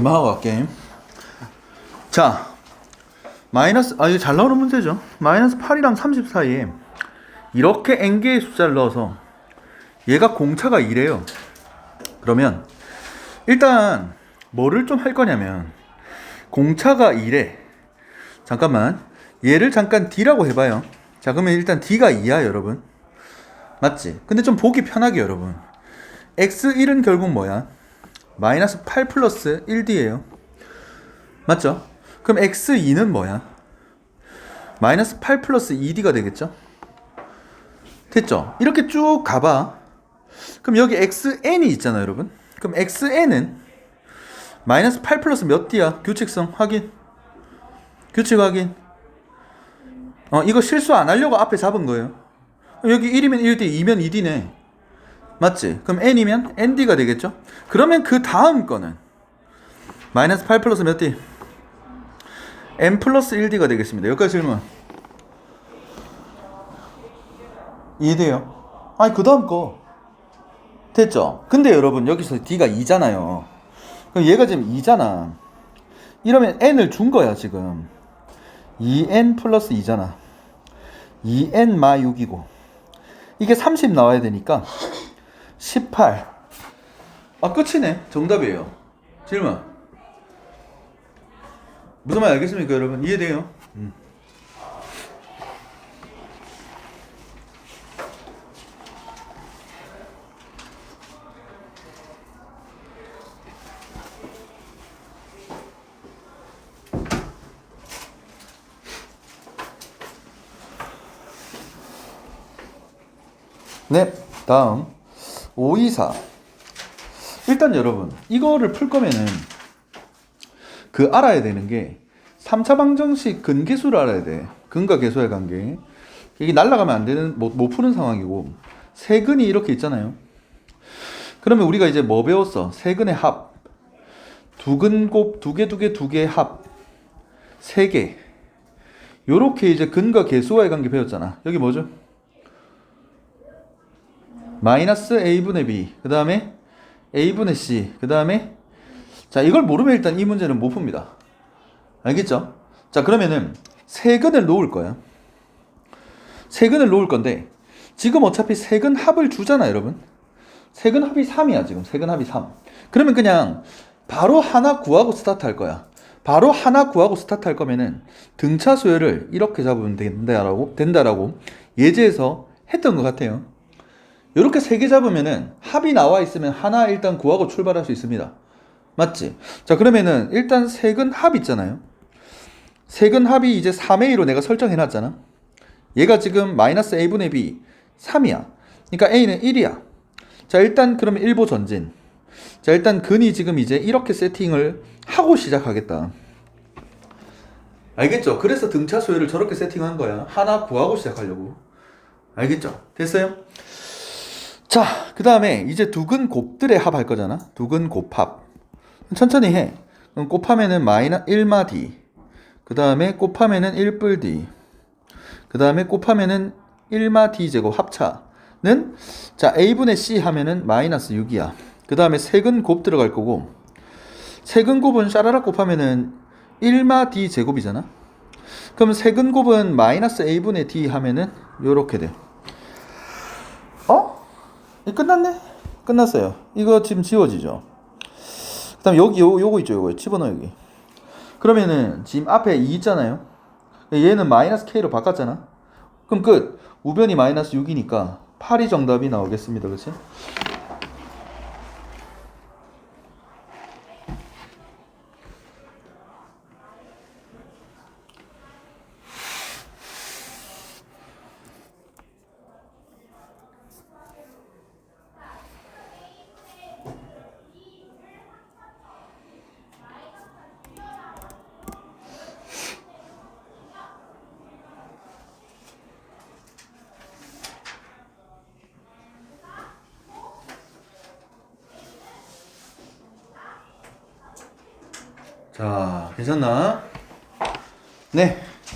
마하가 게임. 자, 마이너스 아 이거 잘 나오는 문제죠. 마이너스 8이랑 30 사이에 이렇게 n 개의 숫자를 넣어서 얘가 공차가 2래요. 그러면 일단 뭐를 좀 할 거냐면 공차가 2래. 잠깐만 얘를 잠깐 d라고 해봐요. 자 그러면 일단 d가 2야 여러분. 맞지? 근데 좀 보기 편하게 여러분. x1은 결국 뭐야? 마이너스 8 플러스 1d예요. 맞죠? 그럼 x2는 뭐야? 마이너스 8 플러스 2d가 되겠죠? 됐죠? 이렇게 쭉 가봐. 그럼 여기 xn이 있잖아요, 여러분. 그럼 xn은 마이너스 8 플러스 몇 d야? 규칙성 확인. 규칙 확인. 어, 이거 실수 안 하려고 앞에 잡은 거예요. 여기 1이면 1d, 2면 2d네. 맞지? 그럼 n이면 nd가 되겠죠? 그러면 그 다음 거는 마이너스 8 플러스 몇 d? n 플러스 1d가 되겠습니다. 여기까지 질문. 이해돼요? 아니 그 다음 거 됐죠? 근데 여러분 여기서 d가 2잖아요. 그럼 얘가 지금 2잖아. 이러면 n을 준 거야 지금. 2n 플러스 2잖아. 2n 마 6이고 이게 30 나와야 되니까 18. 아 끝이네. 정답이에요. 질문. 무슨 말 알겠습니까, 여러분? 이해돼요? 음. 네, 다음 524. 일단 여러분, 이거를 풀 거면은 그 알아야 되는 게 3차 방정식 근계수를 알아야 돼. 근과 계수의 관계. 이게 날아가면 안 되는 못, 못 푸는 상황이고 세근이 이렇게 있잖아요. 그러면 우리가 이제 뭐 배웠어? 세근의 합. 두근 곱 두 개 두 개 두 개 합. 세 개. 요렇게 이제 근과 계수와의 관계 배웠잖아. 여기 뭐죠? 마이너스 a분의 b. 그 다음에 a분의 c. 그 다음에 자, 이걸 모르면 일단 이 문제는 못 풉니다. 알겠죠? 자, 그러면은 세근을 놓을 거야. 세근을 놓을 건데 지금 어차피 세근 합을 주잖아, 여러분. 세근 합이 3이야, 지금. 세근 합이 3. 그러면 그냥 바로 하나 구하고 스타트 할 거야. 바로 하나 구하고 스타트 할 거면은 등차 수열을 이렇게 잡으면 된다라고 된다라고 예제에서 했던 것 같아요. 이렇게 세 개 잡으면은 합이 나와 있으면 하나 일단 구하고 출발할 수 있습니다. 맞지? 자, 그러면은 일단 세근 합 있잖아요. 세근 합이 이제 3의 2로 내가 설정해 놨잖아. 얘가 지금 마이너스 a분의 b 3이야. 그러니까 a는 1이야. 자, 일단 그러면 일보 전진. 자, 일단 근이 지금 이제 이렇게 세팅을 하고 시작하겠다. 알겠죠? 그래서 등차 수열을 저렇게 세팅한 거야. 하나 구하고 시작하려고. 알겠죠? 됐어요? 자, 그 다음에 이제 두근 곱들의 합할 거잖아. 두근 곱합. 천천히 해. 그럼 곱하면은 마이너 1마 d. 그 다음에 곱하면은 1뿔 d. 그 다음에 곱하면은 1마 d 제곱 합차는 자 a분의 c 하면은 마이너스 6이야. 그 다음에 세근 곱 들어갈 거고 세근 곱은 샤라락 곱하면은 1마 d 제곱이잖아. 그럼 세근 곱은 마이너스 a분의 d 하면은 요렇게 돼. 어? 이 끝났네? 끝났어요. 이거 지금 지워지죠? 그 다음 여기 요, 요거 있죠 요거 집어넣어 여기 그러면은 지금 앞에 2 있잖아요 얘는 마이너스 K로 바꿨잖아 그럼 끝 우변이 마이너스 6이니까 8이 정답이 나오겠습니다 그치? 자 괜찮나? 네